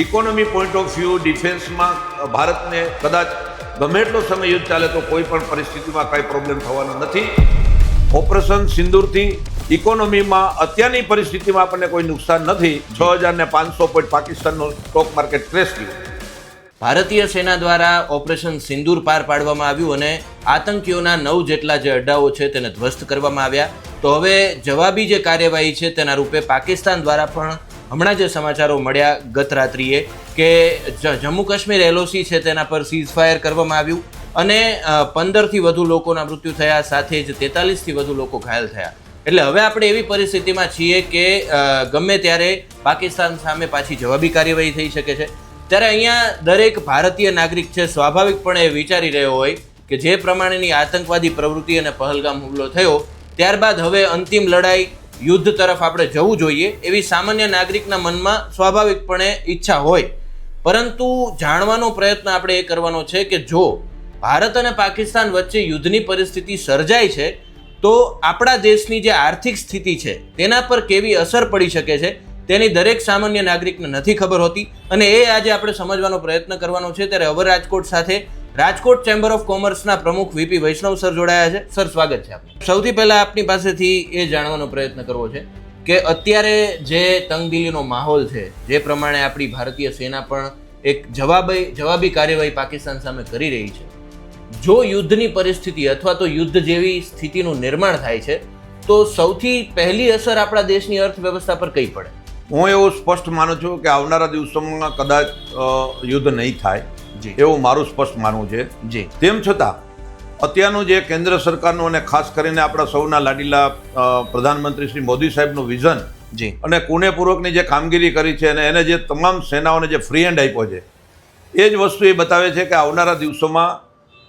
Economy point of view ડિફેન્સમાં ભારતને કદાચ ગમે એટલો સમય યુદ્ધ ચાલે તો કોઈ પણ પરિસ્થિતિમાં કાંઈ પ્રોબ્લેમ થવાનો નથી. ઓપરેશન સિંદૂરથી ઇકોનોમીમાં અત્યારની પરિસ્થિતિમાં આપણને કોઈ નુકસાન નથી. છ હજાર ને પાંચસો પોઈન્ટ પાકિસ્તાનનું સ્ટોક માર્કેટ ક્રેશ થયું. ભારતીય સેના દ્વારા ઓપરેશન સિંદૂર પાર પાડવામાં આવ્યું અને આતંકીઓના નવ જેટલા જે અડ્ડાઓ છે તેને ધ્વસ્ત કરવામાં આવ્યા. તો હવે જવાબી જે કાર્યવાહી છે તેના રૂપે પાકિસ્તાન દ્વારા પણ હમણાં જે સમાચારો મળ્યા ગત રાત્રિએ કે જમ્મુ કાશ્મીર એલઓસી છે તેના પર સીઝ ફાયર કરવામાં આવ્યું અને પંદરથી વધુ લોકોના મૃત્યુ થયા, સાથે જ તેતાલીસથી વધુ લોકો ઘાયલ થયા. એટલે હવે આપણે એવી પરિસ્થિતિમાં છીએ કે ગમે ત્યારે પાકિસ્તાન સામે પાછી જવાબી કાર્યવાહી થઈ શકે છે. ત્યારે અહીંયા દરેક ભારતીય નાગરિક છે, સ્વાભાવિકપણે વિચારી રહ્યો હોય કે જે પ્રમાણેની આતંકવાદી પ્રવૃત્તિ અને પહલગામ હુમલો થયો, ત્યારબાદ હવે અંતિમ લડાઈ યુદ્ધ તરફ આપણે જવું જોઈએ એવી સામાન્ય નાગરિકના મનમાં સ્વાભાવિકપણે ઈચ્છા હોય. પરંતુ જાણવાનો પ્રયત્ન આપણે એ કરવાનો છે કે જો ભારત અને પાકિસ્તાન વચ્ચે યુદ્ધની પરિસ્થિતિ સર્જાય છે, તો આપણા દેશની જે આર્થિક સ્થિતિ છે, તેના પર કેવી અસર પડી શકે છે, તેની દરેક સામાન્ય નાગરિકને નથી ખબર હોતી. અને એ આજે આપણે સમજવાનો પ્રયત્ન કરવાનો છે. ત્યારે અવર રાજકોટ સાથે રાજકોટ ચેમ્બર ઓફ કોમર્સના પ્રમુખ વીપી વૈષ્ણવ સર જોડાયા છે. સર, સ્વાગત છે આપનું. સૌથી પહેલા આપની પાસેથી એ જાણવાનો પ્રયત્ન કરવો છે કે અત્યારે જે તંગદિલીનો માહોલ છે, જે પ્રમાણે આપણી ભારતીય સેના પણ એક જવાબી જવાબી કાર્યવાહી પાકિસ્તાન સામે કરી રહી છે. જો યુદ્ધની પરિસ્થિતિ અથવા તો યુદ્ધ જેવી સ્થિતિનું નિર્માણ થાય છે, તો સૌથી પહેલી અસર આપણા દેશની અર્થવ્યવસ્થા પર કઈ પડે? હું એવું સ્પષ્ટ માનું છું કે આવનારા દિવસોમાં કદાચ યુદ્ધ નહીં થાય. એવું મારું સ્પષ્ટ માનવું છે. જી. તેમ છતાં અત્યારનું જે કેન્દ્ર સરકારનું અને ખાસ કરીને આપણા સૌના લાડીલા પ્રધાનમંત્રી શ્રી મોદી સાહેબનું વિઝન જી. અને કુનેપૂર્વકની જે કામગીરી કરી છે અને એને જે તમામ સેનાઓને જે ફ્રી હેન્ડ આપ્યો છે એ જ વસ્તુ એ બતાવે છે કે આવનારા દિવસોમાં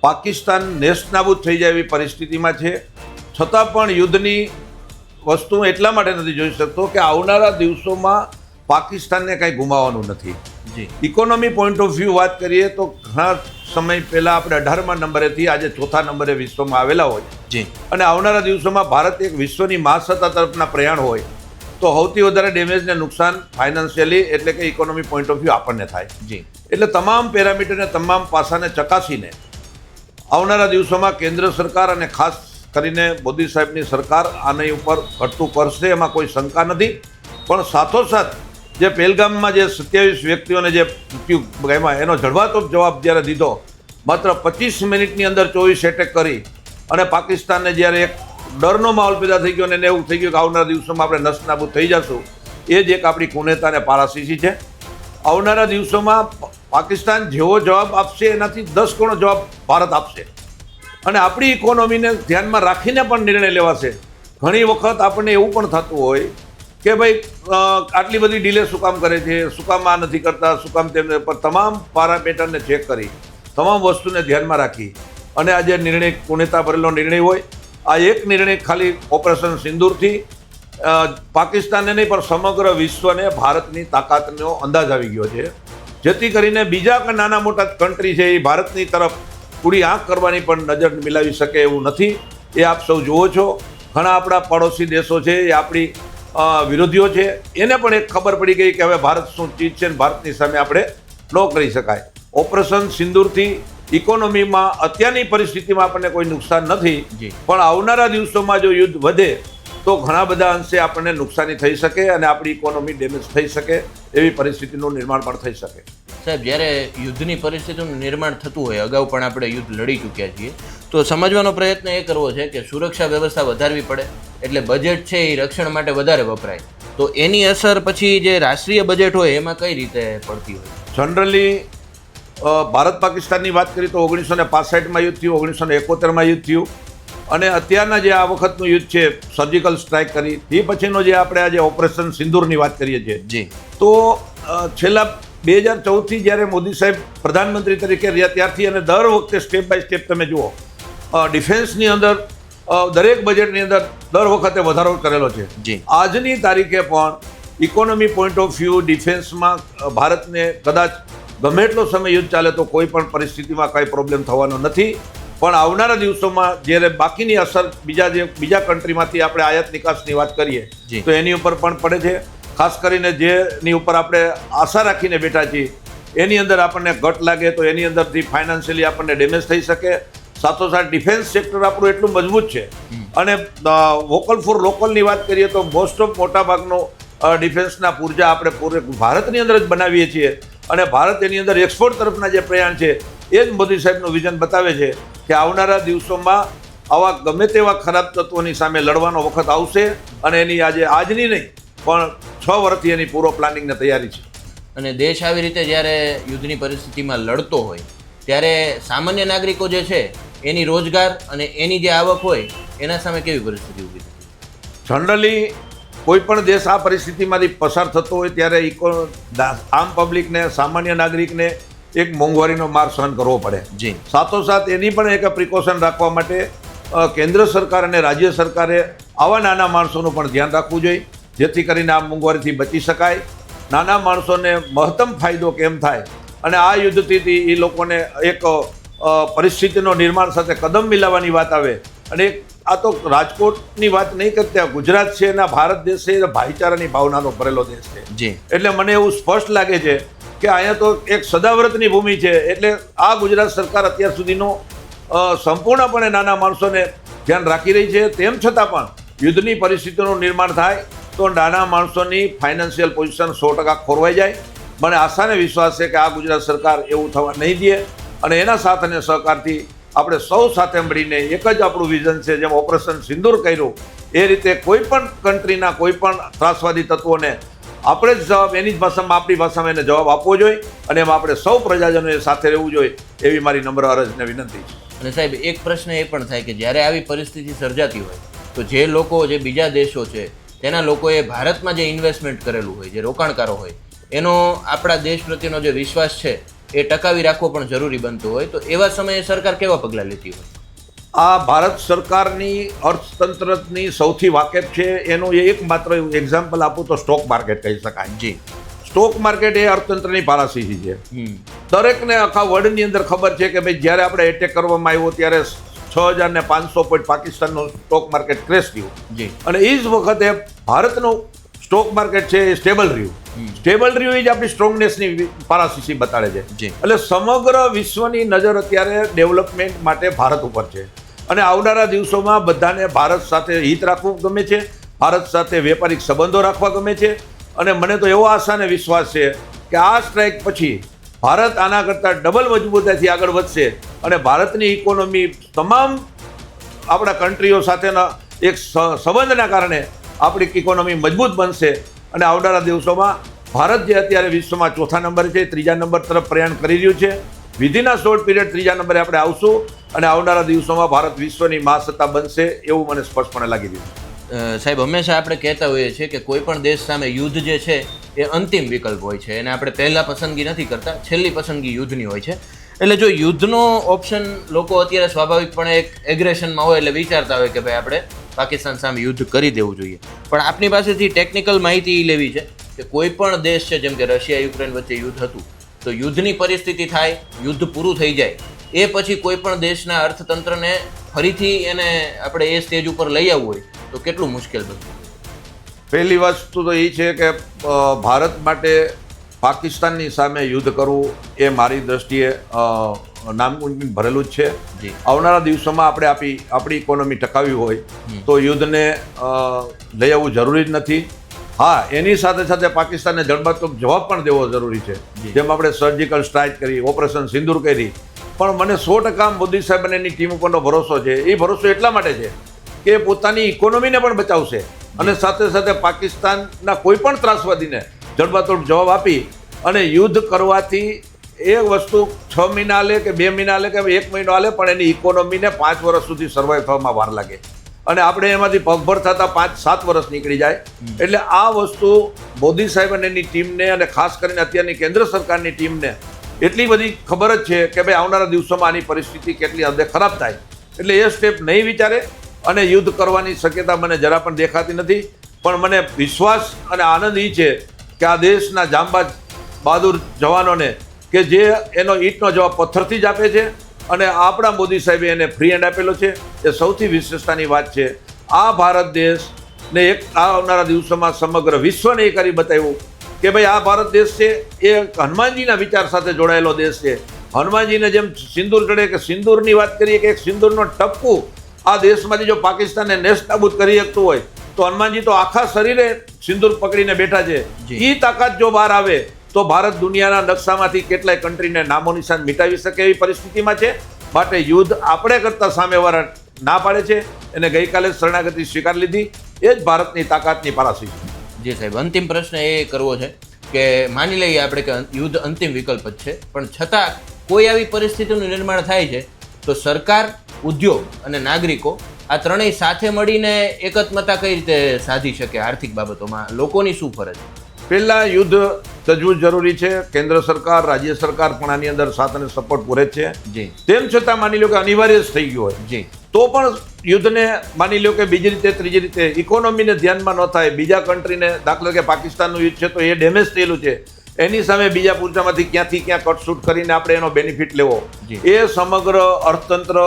પાકિસ્તાન નેસ્તનાબૂદ થઈ જાય એવી પરિસ્થિતિમાં છે. છતાં પણ યુદ્ધની વસ્તુ હું એટલા માટે નથી જોઈ શકતો કે આવનારા દિવસોમાં પાકિસ્તાનને કાંઈ ગુમાવવાનું નથી. ઇકોનોમી પોઈન્ટ ઓફ વ્યૂ વાત કરીએ તો ઘણા સમય પહેલાં આપણે અઢારમા નંબરેથી આજે ચોથા નંબરે વિશ્વમાં આવેલા હોય. જી. અને આવનારા દિવસોમાં ભારત એક વિશ્વની મહાસત્તા તરફના પ્રયાણ હોય તો સૌથી વધારે ડેમેજ ને નુકસાન ફાઇનાન્શિયલી એટલે કે ઇકોનોમી પોઈન્ટ ઓફ વ્યૂ આપણને થાય. જી. એટલે તમામ પેરામીટરને તમામ પાસાને ચકાસીને આવનારા દિવસોમાં કેન્દ્ર સરકાર અને ખાસ કરીને મોદી સાહેબની સરકાર આની ઉપર ઘટતું કરશે એમાં કોઈ શંકા નથી. પણ સાથોસાથ જે પહેલગામમાં જે સત્યાવીસ વ્યક્તિઓને જે મૃત્યુ ગમ્યા, એનો જડબાતોબ જવાબ જ્યારે દીધો, માત્ર પચીસ મિનિટની અંદર ચોવીસ એટેક કરી અને પાકિસ્તાનને જ્યારે એક ડરનો માહોલ પેદા થઈ ગયો અને એવું થઈ ગયું કે આવનારા દિવસોમાં આપણે નસનાબૂદ થઈ જશું, એ જ એક આપણી કુનેતાને પારાસીસી છે. આવનારા દિવસોમાં પાકિસ્તાન જેવો જવાબ આપશે, એનાથી દસ ગણો જવાબ ભારત આપશે. અને આપણી ઇકોનોમીને ધ્યાનમાં રાખીને પણ નિર્ણય લેવાશે. ઘણી વખત આપણને એવું પણ થતું હોય કે ભાઈ આટલી બધી ડીલે શું કામ કરે છે, શું કામ આ નથી કરતા, શું કામ તેમને પર તમામ પેટર્નને ચેક કરી, તમામ વસ્તુને ધ્યાનમાં રાખી. અને આ જે નિર્ણય પુણ્યતા ભરેલો નિર્ણય હોય, આ એક નિર્ણય ખાલી ઓપરેશન સિંદૂરથી પાકિસ્તાનને નહીં, પણ સમગ્ર વિશ્વને, ભારતની તાકાતનો અંદાજ આવી ગયો છે. જેથી કરીને બીજા કે નાના મોટા કન્ટ્રી છે, એ ભારતની તરફ પૂરી આંખ કરવાની પણ નજર મિલાવી શકે એવું નથી. એ આપ સૌ જુઓ છો. ઘણા આપણા પડોશી દેશો છે, એ આપણી વિરોધીઓ છે એને પણ એક ખબર પડી ગઈ કે હવે ભારત શું ચીજ છે ને ભારતની સામે આપણે ન કરી શકાય ઓપરેશન સિંદૂરથી ઇકોનોમીમાં અત્યારની પરિસ્થિતિમાં આપણને કોઈ નુકસાન નથી. પણ આવનારા દિવસોમાં જો યુદ્ધ વધે તો ઘણા બધા અંશે આપણને નુકસાની થઈ શકે અને આપણી ઇકોનોમી ડેમેજ થઈ શકે એવી પરિસ્થિતિનું નિર્માણ પણ થઈ શકે સાહેબ જ્યારે યુદ્ધની પરિસ્થિતિનું નિર્માણ થતું હોય અગાઉ પણ આપણે યુદ્ધ લડી ચૂક્યા છીએ તો સમજવાનો પ્રયત્ન એ કરવો છે કે સુરક્ષા વ્યવસ્થા વધારવી પડે એટલે બજેટ છે એ રક્ષણ માટે વધારે વપરાય. તો એની અસર પછી જે રાષ્ટ્રીય બજેટ હોય એમાં કઈ રીતે પડતી હોય? જનરલી ભારત પાકિસ્તાનની વાત કરીએ તો ઓગણીસો ને પાસઠમાં યુદ્ધ થયું ઓગણીસો ને એકોતેરમાં યુદ્ધ થયું. અને અત્યારના જે આ વખતનું યુદ્ધ છે સર્જિકલ સ્ટ્રાઇક કરી તે પછીનો જે આપણે આજે ઓપરેશન સિંદૂરની વાત કરીએ છીએ. જી. તો છેલ્લા બે હજાર ચૌદથી જ્યારે મોદી સાહેબ પ્રધાનમંત્રી તરીકે રહ્યા ત્યારથી અને દર વખતે સ્ટેપ બાય સ્ટેપ તમે જુઓ ડિફેન્સની અંદર દરેક બજેટની અંદર દર વખતે વધારો કરેલો છે. આજની તારીખે પણ ઇકોનોમી પોઈન્ટ ઓફ વ્યૂ ડિફેન્સમાં ભારતને કદાચ ગમે એટલો સમય યુદ્ધ ચાલે તો કોઈ પણ પરિસ્થિતિમાં કાંઈ પ્રોબ્લેમ થવાનો નથી. પણ આવનારા દિવસોમાં જ્યારે બાકીની અસર બીજા જે બીજા કન્ટ્રીમાંથી આપણે આયાત નિકાસની વાત કરીએ તો એની ઉપર પણ પડે છે. ખાસ કરીને જેની ઉપર આપણે આશા રાખીને બેઠા છીએ એની અંદર આપણને ઘટ લાગે તો એની અંદરથી ફાઇનાન્શિયલી આપણને ડેમેજ થઈ શકે. સાથોસાથ ડિફેન્સ સેક્ટર આપણું એટલું મજબૂત છે. અને વોકલ ફોર લોકલની વાત કરીએ તો મોસ્ટ ઓફ મોટાભાગનો ડિફેન્સના પૂર્જા આપણે પૂરે ભારતની અંદર જ બનાવીએ છીએ. અને ભારત એની અંદર એક્સપોર્ટ તરફના જે પ્રયાણ છે, એ જ મોદી સાહેબનું વિઝન બતાવે છે કે આવનારા દિવસોમાં આવા ગમે તેવા ખરાબ તત્વોની સામે લડવાનો વખત આવશે અને એની આજે, આજની નહીં, પણ છ વર્ષથી એની પૂરો પ્લાનિંગની તૈયારી છે. અને દેશ આવી રીતે જ્યારે યુદ્ધની પરિસ્થિતિમાં લડતો હોય, ત્યારે સામાન્ય નાગરિકો જે છે એની રોજગાર અને એની જે આવક હોય એના સામે કેવી પરિસ્થિતિ ઊભી થાય જનરલી કોઈ પણ દેશ આ પરિસ્થિતિમાંથી પસાર થતો હોય ત્યારે ઇકો આમ પબ્લિકને સામાન્ય નાગરિકને એક મોંઘવારીનો માર સહન કરવો પડે. જી. સાથોસાથ એની પણ એક પ્રિકોશન રાખવા માટે કેન્દ્ર સરકાર અને રાજ્ય સરકારે આવા નાના માણસોનું પણ ધ્યાન રાખવું જોઈએ જેથી કરીને આ મોંઘવારીથી બચી શકાય. નાના માણસોને મહત્તમ ફાયદો કેમ થાય? અને આ યુદ્ધથી એ લોકોને એક પરિસ્થિતિનો નિર્માણ સાથે કદમ મિલાવવાની વાત આવે. અને આ તો રાજકોટની વાત નહીં કરતા ગુજરાત છે અને ભારત દેશ છે એ ભાઈચારાની ભાવનાનો ભરેલો દેશ છે. જી. એટલે મને એવું સ્પષ્ટ લાગે છે કે અહીંયા તો એક સદાવ્રતની ભૂમિ છે. એટલે આ ગુજરાત સરકાર અત્યાર સુધીનો સંપૂર્ણપણે નાના માણસોને ધ્યાન રાખી રહી છે. તેમ છતાં પણ યુદ્ધની પરિસ્થિતિનું નિર્માણ થાય તો નાના માણસોની ફાઇનાન્શિયલ પોઝિશન સો ટકા ખોરવાઈ જાય. મને આશાને વિશ્વાસ છે કે આ ગુજરાત સરકાર એવું થવા નહીં દે. અને એના સાથ અને સહકારથી આપણે સૌ સાથે મળીને એક જ આપણું વિઝન છે, જેમ ઓપરેશન સિંદૂર કર્યું, એ રીતે કોઈ પણ કન્ટ્રીના કોઈ પણ ત્રાસવાદી તત્વોને આપણે જ જવાબ, એની જ ભાષામાં, આપણી ભાષામાં એને જવાબ આપવો જોઈએ અને એમાં આપણે સૌ પ્રજાજનોએ સાથે રહેવું જોઈએ એવી મારી નમ્ર અરજને વિનંતી છે. અને સાહેબ, એક પ્રશ્ન એ પણ થાય કે જ્યારે આવી પરિસ્થિતિ સર્જાતી હોય, તો જે લોકો, જે બીજા દેશો છે, તેના લોકોએ ભારતમાં જે ઇન્વેસ્ટમેન્ટ કરેલું હોય, જે રોકાણકારો હોય, એનો આપણા દેશ પ્રત્યેનો જે વિશ્વાસ છે એ ટકાવી રાખવો પણ જરૂરી બનતું હોય તો એવા સમયે સરકાર કેવા પગલાં લેતી હોય? આ ભારત સરકારની અર્થતંત્રની સૌથી વાકેફ છે એનું એ એકમાત્ર એક્ઝામ્પલ આપું તો સ્ટોક માર્કેટ કહી શકાય. જી. સ્ટોક માર્કેટ એ અર્થતંત્રની પારાશીહી છે. દરેકને આખા વર્લ્ડની અંદર ખબર છે કે ભાઈ જ્યારે આપણે એટેક કરવામાં આવ્યો ત્યારે છ હજાર ને પાંચસો પોઈન્ટ પાકિસ્તાનનું સ્ટોક માર્કેટ ક્રેશ થયું. જી. અને એ જ વખતે ભારતનું સ્ટોક માર્કેટ છે એ સ્ટેબલ રહ્યું. સ્ટેબલ રહ્યું એ જ આપણી સ્ટ્રોંગનેસની પારાસીસી બતાડે છે. એટલે સમગ્ર વિશ્વની નજર અત્યારે ડેવલપમેન્ટ માટે ભારત ઉપર છે. અને આવનારા દિવસોમાં બધાને ભારત સાથે હિત રાખવું ગમે છે ભારત સાથે વેપારિક સંબંધો રાખવા ગમે છે. અને મને તો એવો આશા અને વિશ્વાસ છે કે આ સ્ટ્રાઇક પછી ભારત આના કરતાં ડબલ મજબૂતાઈથી આગળ વધશે અને ભારતની ઇકોનોમી તમામ આપણા કન્ટ્રીઓ સાથેના એક સંબંધના કારણે આપણી ઇકોનોમી મજબૂત બનશે અને આવનારા દિવસોમાં ભારત જે અત્યારે વિશ્વમાં ચોથા નંબર છે, ત્રીજા નંબર તરફ પ્રયાણ કરી રહ્યું છે, વિધિના શોર્ટ પીરિયડ ત્રીજા નંબરે આપણે આવશું અને આવનારા દિવસોમાં ભારત વિશ્વની મહાસત્તા બનશે એવું મને સ્પષ્ટપણે લાગી રહ્યું સાહેબ, હંમેશા આપણે કહેતા હોઈએ છીએ કે કોઈ પણ દેશ સામે યુદ્ધ જે છે, એ અંતિમ વિકલ્પ હોય છે. અને આપણે પહેલાં પસંદગી નથી કરતા, છેલ્લી પસંદગી યુદ્ધની હોય છે. એટલે જો યુદ્ધનો ઓપ્શન લોકો અત્યારે સ્વાભાવિકપણે એક એગ્રેશનમાં હોય એટલે વિચારતા હોય કે ભાઈ આપણે પાકિસ્તાન સામે યુદ્ધ કરી દેવું જોઈએ. પણ આપની પાસેથી ટેકનિકલ માહિતી એ લેવી છે કે કોઈ પણ દેશ છે, જેમ કે રશિયા, યુક્રેન વચ્ચે યુદ્ધ હતું, તો યુદ્ધની પરિસ્થિતિ થાય, યુદ્ધ પૂરું થઈ જાય, એ પછી કોઈ પણ દેશના અર્થતંત્રને ફરીથી એને આપણે એ સ્ટેજ ઉપર લઈ આવવું હોય, તો કેટલું મુશ્કેલ બનશે? પહેલી વસ્તુ તો એ છે કે ભારત માટે પાકિસ્તાનની સામે યુદ્ધ કરવું એ મારી દ્રષ્ટિએ નામકુંજી ભરેલું જ છે. આવનારા દિવસોમાં આપણે આપણી આપણી ઇકોનોમી ટકાવી હોય તો યુદ્ધને લઈ આવવું જરૂરી જ નથી. હા એની સાથે સાથે પાકિસ્તાનને જડબાતોબ જવાબ પણ દેવો જરૂરી છે. જેમ આપણે સર્જિકલ સ્ટ્રાઇક કરી ઓપરેશન સિંદૂર કરી પણ મને સો ટકા મોદી સાહેબ અને એની ટીમ ઉપરનો ભરોસો છે. એ ભરોસો એટલા માટે છે કે પોતાની ઇકોનોમીને પણ બચાવશે. અને સાથે સાથે પાકિસ્તાનના કોઈ પણ ત્રાસવાદીને જડબાતોડ જવાબ આપી અને યુદ્ધ કરવાથી એ વસ્તુ છ મહિના લે કે બે મહિના લે કે એક મહિનો હાલે પણ એની ઇકોનોમીને પાંચ વર્ષ સુધી સર્વાઈવ થવામાં વાર લાગે. અને આપણે એમાંથી પગભર થતાં પાંચ સાત વર્ષ નીકળી જાય. એટલે આ વસ્તુ મોદી સાહેબ અને એની ટીમને અને ખાસ કરીને અત્યારની કેન્દ્ર સરકારની ટીમને એટલી બધી ખબર જ છે કે ભાઈ આવનારા દિવસોમાં આની પરિસ્થિતિ કેટલી હદે ખરાબ થાય. એટલે એ સ્ટેપ નહીં વિચારે અને યુદ્ધ કરવાની શક્યતા મને જરા પણ દેખાતી નથી. પણ મને વિશ્વાસ અને આનંદ એ છે કે આ દેશના જાંબાજ બહાદુર જવાનોને કે જે એનો ઈંટનો જવાબ પથ્થરથી જ આપે છે અને આપણા મોદી સાહેબે એને ફ્રી હેન્ડ આપેલો છે. એ સૌથી વિશેષતાની વાત છે. આ ભારત દેશ ને એક આ આવનારા દિવસોમાં સમગ્ર વિશ્વને એ કરી બતાવ્યું કે ભાઈ આ ભારત દેશ છે એ હનુમાનજીના વિચાર સાથે જોડાયેલો દેશ છે. હનુમાનજીને જેમ સિંદૂર ચડે કે સિંદૂરની વાત કરીએ કે એક સિંદૂરનો ટપકું આ દેશમાંથી જો પાકિસ્તાનને નેસ્તનાબૂદ કરી શકતું હોય તો હનુમાનજી તો આખા શરીરે સિંદૂર પકડીને બેઠા છે. એ તાકાત જો બહાર આવે તો ભારત દુનિયાના નકશામાંથી કેટલાય કન્ટ્રીને નામો નિશાન મિટાવી શકે એવી પરિસ્થિતિમાં છે. માટે યુદ્ધ આપણે કરતાં સામેવાળા ના પાડે છે. એને ગઈકાલે જ શરણાગતિ સ્વીકાર લીધી. એ જ ભારતની તાકાતની પારાસી છે. જી સાહેબ અંતિમ પ્રશ્ન એ કરવો છે કે માની લઈએ આપણે કે યુદ્ધ અંતિમ વિકલ્પ જ છે. પણ છતાં કોઈ આવી પરિસ્થિતિનું નિર્માણ થાય છે તો સરકાર ઉદ્યોગ અને નાગરિકો આ ત્રણેય સાથે મળીને એકત્મતા કઈ રીતે સાધી શકે આર્થિક બાબતોમાં? લોકોની શું ફરજ? પહેલાં યુદ્ધ તજવું જરૂરી છે. કેન્દ્ર સરકાર રાજ્ય સરકાર પણ આની અંદર સાથ અને સપોર્ટ પૂરે છે. જી. તેમ છતાં માની લો કે અનિવાર્ય જ થઈ ગયું હોય. જી. તો પણ યુદ્ધને માની લો કે બીજી રીતે ત્રીજી રીતે ઇકોનોમીને ધ્યાનમાં ન થાય બીજા કન્ટ્રીને દાખલા કે પાકિસ્તાનનું યુદ્ધ છે તો એ ડેમેજ થયેલું છે. એની સામે બીજા પૂરતામાંથી ક્યાંથી ક્યાં કટશૂટ કરીને આપણે એનો બેનિફિટ લેવો. એ સમગ્ર અર્થતંત્ર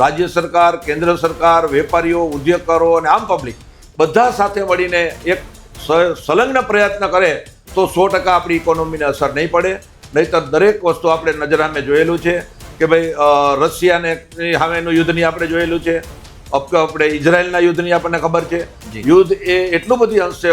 રાજ્ય સરકાર કેન્દ્ર સરકાર વેપારીઓ ઉદ્યોગકારો અને આમ પબ્લિક બધા સાથે મળીને એક સંલગ્ન પ્રયત્ન કરે તો સો ટકા આપણી ઇકોનોમીને અસર નહીં પડે. નહીંતર દરેક વસ્તુ આપણે નજરામે જોયેલું છે કે ભાઈ રશિયાને સામેનું યુદ્ધની આપણે જોયેલું છે. અપ- આપણે ઇઝરાયલના યુદ્ધની આપણને ખબર છે. યુદ્ધ એ એટલું બધી અંશે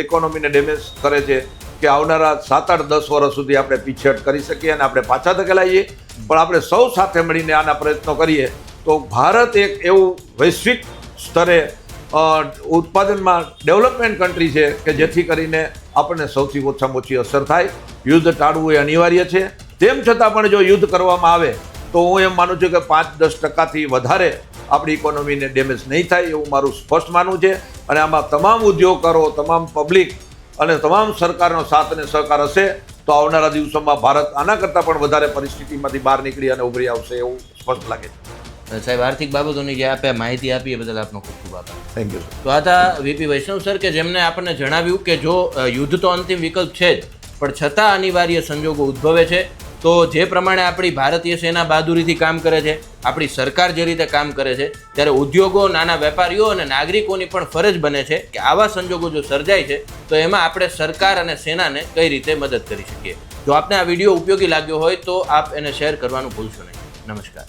ઇકોનોમીને ડેમેજ કરે છે કે આવનારા સાત આઠ દસ વર્ષ સુધી આપણે પીછેહટ કરી શકીએ અને આપણે પાછા ધકેલાઈએ. પણ આપણે સૌ સાથે મળીને આના પ્રયત્નો કરીએ તો ભારત એક એવું વૈશ્વિક સ્તરે ઉત્પાદનમાં ડેવલપમેન્ટ કન્ટ્રી છે કે જેથી કરીને આપણને સૌથી ઓછામાં ઓછી અસર થાય. યુદ્ધ ટાળવું એ અનિવાર્ય છે. તેમ છતાં પણ જો યુદ્ધ કરવામાં આવે, તો હું એમ માનું છું કે પાંચ દસ ટકાથી વધારે આપણી ઇકોનોમીને ડેમેજ નહીં થાય એવું મારું સ્પષ્ટ માનવું છે. અને આમાં તમામ ઉદ્યોગકારો તમામ પબ્લિક અને તમામ સરકારનો સાથ અને સહકાર હશે, તો આવનારા દિવસોમાં ભારત આના કરતાં પણ વધારે પરિસ્થિતિમાંથી બહાર નીકળી અને ઉભરી આવશે એવું સ્પષ્ટ લાગે છે. સાહેબ આર્થિક બાબતોની જે આપે માહિતી આપી એ બદલ આપનો ખૂબ ખૂબ આભાર. થેન્ક યુ તો આ હતા વીપી વૈષ્ણવ સર કે જેમને આપણને જણાવ્યું કે જો યુદ્ધ તો અંતિમ વિકલ્પ છે જ પણ છતાં અનિવાર્ય સંજોગો ઉદ્ભવે છે. તો જે પ્રમાણે આપણી ભારતીય સેના બહાદુરીથી કામ કરે છે આપણી સરકાર જે રીતે કામ કરે છે ત્યારે ઉદ્યોગો નાના વેપારીઓ અને નાગરિકોની પણ ફરજ બને છે કે આવા સંજોગો જો સર્જાય છે તો એમાં આપણે સરકાર અને સેનાને કઈ રીતે મદદ કરી શકીએ. જો આપને આ વીડિયો ઉપયોગી લાગ્યો હોય તો આપ એને શેર કરવાનું ભૂલશો નહીં. નમસ્કાર.